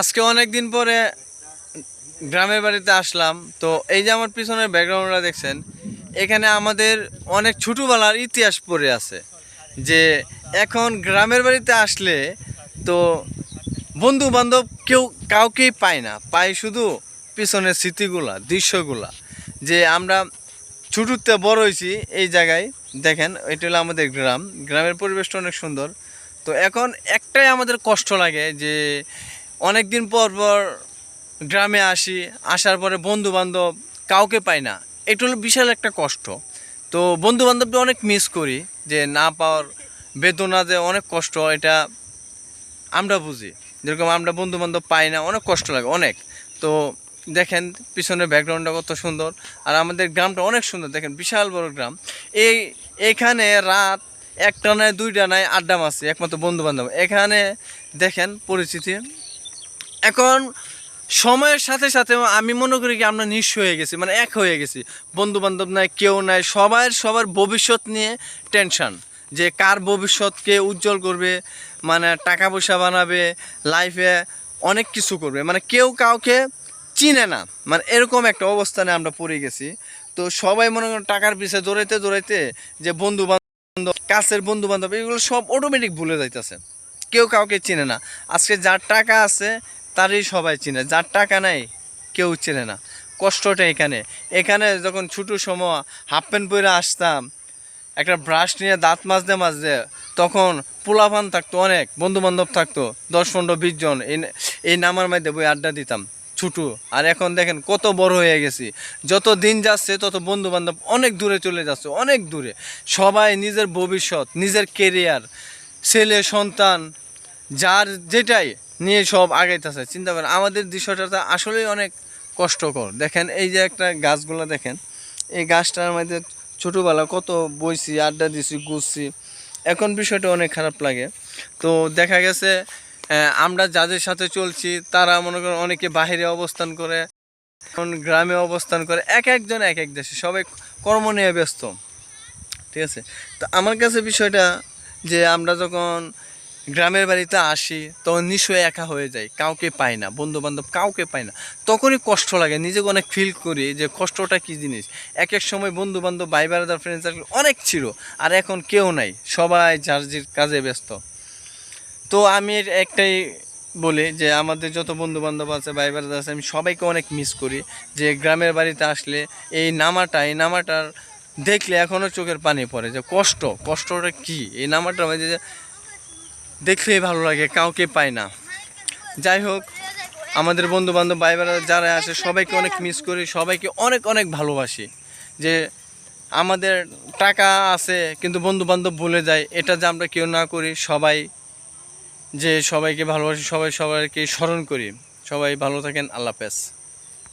আজকে অনেক দিন পরে গ্রামের বাড়িতে আসলাম। তো এই যে আমার পিছনের ব্যাকগ্রাউন্ডটা দেখছেন, এখানে আমাদের অনেক ছোটোবেলার ইতিহাস পড়ে আছে যে এখন গ্রামের বাড়িতে আসলে তো বন্ধু বান্ধব কেউ কাউকেই পায় না, পায় শুধু পিছনের স্মৃতিগুলা, দৃশ্যগুলা। যে আমরা ছোটতে বড় হয়েছি এই জায়গায়, দেখেন, এটা হলো আমাদের গ্রাম। গ্রামের পরিবেশটা অনেক সুন্দর। তো এখন একটাই আমাদের কষ্ট লাগে যে অনেক দিন পর পর গ্রামে আসি, আসার পরে বন্ধু বান্ধব কাউকে পাই না। এটা হলো বিশাল একটা কষ্ট। তো বন্ধু বান্ধবকে অনেক মিস করি যে না পাওয়ার বেদনা যে অনেক কষ্ট, এটা আমরা বুঝি। যেরকম আমরা বন্ধু বান্ধব পাই না, অনেক কষ্ট লাগে, অনেক। তো দেখেন পিছনের ব্যাকগ্রাউন্ডটা কত সুন্দর। আর আমাদের গ্রামটা অনেক সুন্দর, দেখেন বিশাল বড় গ্রাম। এই, এখানে রাত একটা নয় দুইটা নয় আড্ডা মারছে, একমাত্র বন্ধু বান্ধব এখানে দেখেন পরিস্থিতি। এখন সময়ের সাথে সাথে আমি মনে করি কি আমরা নিঃস্ব হয়ে গেছি মানে এক হয়ে গেছি। বন্ধু বান্ধব নাই, কেউ নাই সবার সবার ভবিষ্যৎ নিয়ে টেনশন যে কার ভবিষ্যৎকে উজ্জ্বল করবে মানে টাকা পয়সা বানাবে লাইফে অনেক কিছু করবে। মানে কেউ কাউকে চিনে না মানে এরকম একটা অবস্থানে আমরা পড়ে গেছি। তো সবাই মনে করেন টাকার পিছিয়ে দৌড়াইতে দৌড়াইতে যে বন্ধু কাছের বন্ধু বান্ধব এগুলো সব অটোমেটিক ভুলে যাইতেছে। কেউ কাউকে চিনে না। আজকে যার টাকা আছে, তারই সবাই চিনে। যার টাকা নাই, কেউ চেনে না। কষ্টটা এখানে। এখানে যখন ছোটো সময় হাফ প্যান্ট পরে আসতাম, একটা ব্রাশ নিয়ে দাঁত মাজতে মাজতে, তখন পোলাপান থাকতো অনেক বন্ধু বান্ধব থাকতো, দশ পনেরো, বিশ জন এই নামার মধ্যে বই আড্ডা দিতাম। ছুটু। আর এখন দেখেন কত বড় হয়ে গেছি। যত দিন যাচ্ছে, তত বন্ধু বান্ধব অনেক দূরে চলে যাচ্ছে, অনেক দূরে। সবাই নিজের ভবিষ্যৎ, নিজের কেরিয়ার ছেলে, সন্তান, যার যেটাই নিয়ে সব আগাইতেছে। চিন্তা করেন, আমাদের দৃশ্যটা তো আসলেই অনেক কষ্টকর। দেখেন, এই যে একটা গাছগুলো দেখেন, এই গাছটার মধ্যে ছোটোবেলা কত বইছি, আড্ডা দিছি, ঘুরছি। এখন বিষয়টা অনেক খারাপ লাগে। তো দেখা গেছে আমরা যাদের সাথে চলছি, তারা মনে করেন অনেকে বাহিরে অবস্থান করে এখন গ্রামে অবস্থান করে, এক একজন এক এক দেশে, সবাই কর্ম নিয়ে ব্যস্ত। ঠিক আছে? তো আমার কাছে বিষয়টা যে আমরা যখন গ্রামের বাড়িতে আসি, তখন নিশ্চয়ই একা হয়ে যায় কাউকে পাই না বন্ধু বান্ধব কাউকে পাই না। তখনই কষ্ট লাগে, নিজেকে অনেক ফিল করি যে কষ্টটা কী জিনিস। এক এক সময় বন্ধু বান্ধব ভাই বেড়াদার ফ্রেন্ড সার্কেল অনেক ছিল, আর এখন কেউ নাই, সবাই যার কাজে ব্যস্ত। তো আমি একটাই বলি যে আমাদের যত বন্ধু বান্ধব আছে, ভাই বেড়াদার আছে, আমি সবাইকে অনেক মিস করি যে গ্রামের বাড়িতে আসলে এই নামাটা, এই নামাটার দেখলে এখনও চোখের পানি পড়ে যে কষ্ট, কষ্টটা কি? এই নামাটা যে দেখলেই ভালো লাগে, কাউকে পাই না। যাই হোক, আমাদের বন্ধু বান্ধব ভাই যারা আসে সবাইকে অনেক মিস করি, সবাইকে অনেক অনেক ভালোবাসি যে আমাদের টাকা আছে, কিন্তু বন্ধু বান্ধব ভুলে যায়, এটা যে আমরা কেউ না করি, সবাই যে সবাইকে ভালোবাসি সবাই সবাইকে স্মরণ করি। সবাই ভালো থাকেন আল্লাহ হাফেজ।